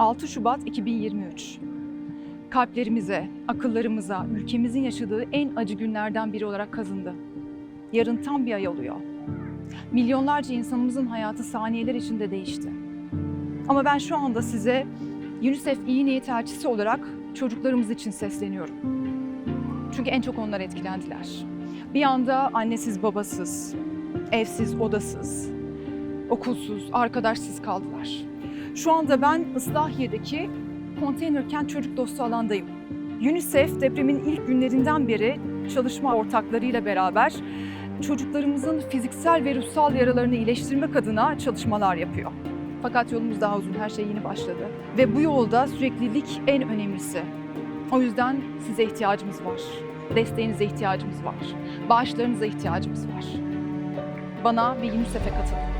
6 Şubat 2023. Kalplerimize, akıllarımıza, ülkemizin yaşadığı en acı günlerden biri olarak kazındı. Yarın tam bir ay oluyor. Milyonlarca insanımızın hayatı saniyeler içinde değişti. Ama ben şu anda size UNICEF iyi niyet elçisi olarak çocuklarımız için sesleniyorum. Çünkü en çok onlar etkilendiler. Bir anda annesiz babasız, evsiz odasız, okulsuz, arkadaşsız kaldılar. Şu anda ben Islahiye'deki konteyner kent çocuk dostu alandayım. UNICEF depremin ilk günlerinden beri çalışma ortaklarıyla beraber çocuklarımızın fiziksel ve ruhsal yaralarını iyileştirmek adına çalışmalar yapıyor. Fakat yolumuz daha uzun, her şey yeni başladı. Ve bu yolda süreklilik en önemlisi. O yüzden size ihtiyacımız var. Desteğinize ihtiyacımız var. Bağışlarınıza ihtiyacımız var. Bana ve UNICEF'e katılın.